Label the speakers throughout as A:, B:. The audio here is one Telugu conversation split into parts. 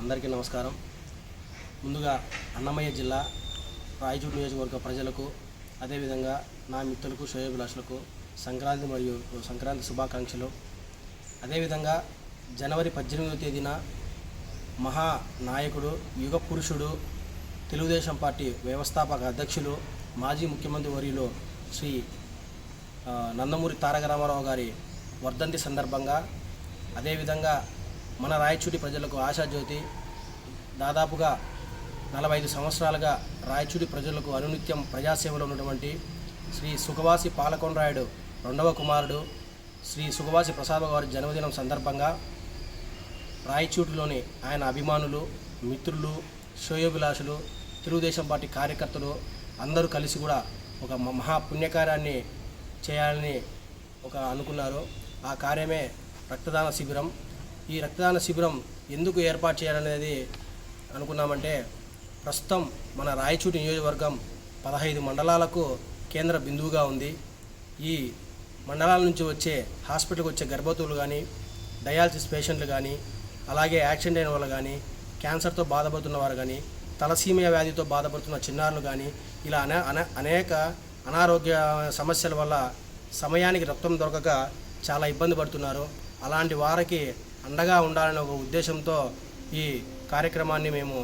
A: అందరికీ నమస్కారం. ముందుగా అన్నమయ్య జిల్లా రాయచూరు నియోజకవర్గ ప్రజలకు అదేవిధంగా నా మిత్రులకు శ్రేయోభిలాషులకు సంక్రాంతి మరియు సంక్రాంతి శుభాకాంక్షలు. అదేవిధంగా జనవరి పద్దెనిమిదవ తేదీన మహా నాయకుడు యుగ పురుషుడు తెలుగుదేశం పార్టీ వ్యవస్థాపక అధ్యక్షులు మాజీ ముఖ్యమంత్రి వర్యులు శ్రీ నందమూరి తారక రామారావు గారి వర్ధంతి సందర్భంగా అదేవిధంగా మన రాయచూటి ప్రజలకు ఆశాజ్యోతి. దాదాపుగా నలభై ఐదు సంవత్సరాలుగా రాయచూటి ప్రజలకు అనునిత్యం ప్రజాసేవలో ఉన్నటువంటి శ్రీ సుఖవాసి పాలకొండరాయుడు రెండవ కుమారుడు శ్రీ సుఖవాసి ప్రసాద గారి జన్మదినం సందర్భంగా రాయచూటిలోని ఆయన అభిమానులు మిత్రులు శ్రేయోభిలాషులు తెలుగుదేశం పార్టీ కార్యకర్తలు అందరూ కలిసి కూడా ఒక మ- మహా పుణ్యకార్యాన్ని చేయాలని ఒక అనుకున్నారు. ఆ కార్యమే రక్తదాన శిబిరం. ఈ రక్తదాన శిబిరం ఎందుకు ఏర్పాటు చేయాలనేది అనుకున్నామంటే ప్రస్తుతం మన రాయచూటి నియోజకవర్గం పదహైదు మండలాలకు కేంద్ర బిందువుగా ఉంది. ఈ మండలాల నుంచి వచ్చే హాస్పిటల్కి వచ్చే గర్భవతులు కానీ డయాలసిస్ పేషెంట్లు కానీ అలాగే యాక్సిడెంట్ అయిన వాళ్ళు కానీ క్యాన్సర్తో బాధపడుతున్న వారు కానీ తలసీమియా వ్యాధితో బాధపడుతున్న చిన్నారులు కానీ ఇలా అనే అనే- అనేక అనారోగ్య సమస్యల వల్ల సమయానికి రక్తం దొరకక చాలా ఇబ్బంది పడుతున్నారు. అలాంటి వారికి అండగా ఉండాలనే ఒక ఉద్దేశంతో ఈ కార్యక్రమాన్ని మేము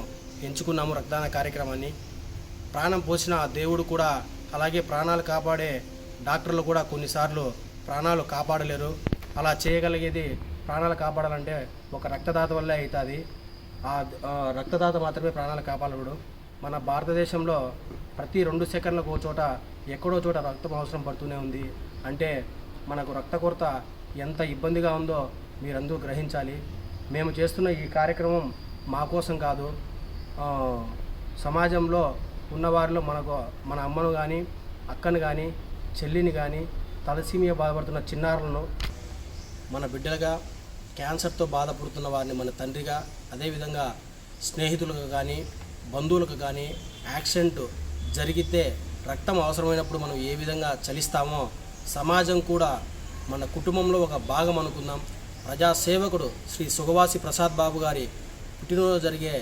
A: ఎంచుకున్నాము రక్తదాన కార్యక్రమాన్ని. ప్రాణం పోసిన దేవుడు కూడా అలాగే ప్రాణాలు కాపాడే డాక్టర్లు కూడా కొన్నిసార్లు ప్రాణాలు కాపాడలేరు. అలా చేయగలిగేది ప్రాణాలు కాపాడాలంటే ఒక రక్తదాత వల్లే అవుతుంది. ఆ రక్తదాత మాత్రమే ప్రాణాలు కాపాడలేడు మన భారతదేశంలో ప్రతి రెండు సెకండ్లకు ఒక చోట ఎక్కడో చోట రక్తం అవసరం పడుతూనే ఉంది. అంటే మనకు రక్త కొరత ఎంత ఇబ్బందిగా ఉందో మీరందరూ గ్రహించాలి. మేము చేస్తున్న ఈ కార్యక్రమం మా కోసం కాదు సమాజంలో ఉన్నవారిలో మనకు మన అమ్మను కానీ అక్కను కానీ చెల్లిని కానీ తలసీమియా బాధపడుతున్న చిన్నారులను మన బిడ్డలుగా క్యాన్సర్తో బాధపడుతున్న వారిని మన తండ్రిగా అదేవిధంగా స్నేహితులకు కానీ బంధువులకు కానీ యాక్సిడెంట్ జరిగితే రక్తం అవసరమైనప్పుడు మనం ఏ విధంగా చలిస్తామో సమాజం కూడా మన కుటుంబంలో ఒక భాగం అనుకుందాం. ప్రజాసేవకుడు శ్రీ సుగవాసి ప్రసాద్ బాబు గారి పుట్టినరోజు జరిగే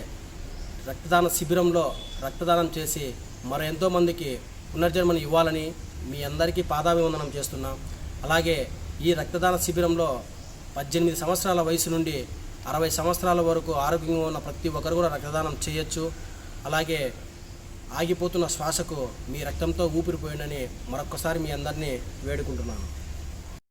A: రక్తదాన శిబిరంలో రక్తదానం చేసి మరో ఎంతోమందికి పునర్జన్మను ఇవ్వాలని మీ అందరికీ పాదాభివందనం చేస్తున్నాం. అలాగే ఈ రక్తదాన శిబిరంలో పద్దెనిమిది సంవత్సరాల వయసు నుండి అరవై సంవత్సరాల వరకు ఆరోగ్యంగా ఉన్న ప్రతి ఒక్కరు కూడా రక్తదానం చేయొచ్చు. అలాగే ఆగిపోతున్న శ్వాసకు మీ రక్తంతో ఊపిరిపోయిందని మరొక్కసారి మీ అందరినీ వేడుకుంటున్నాను.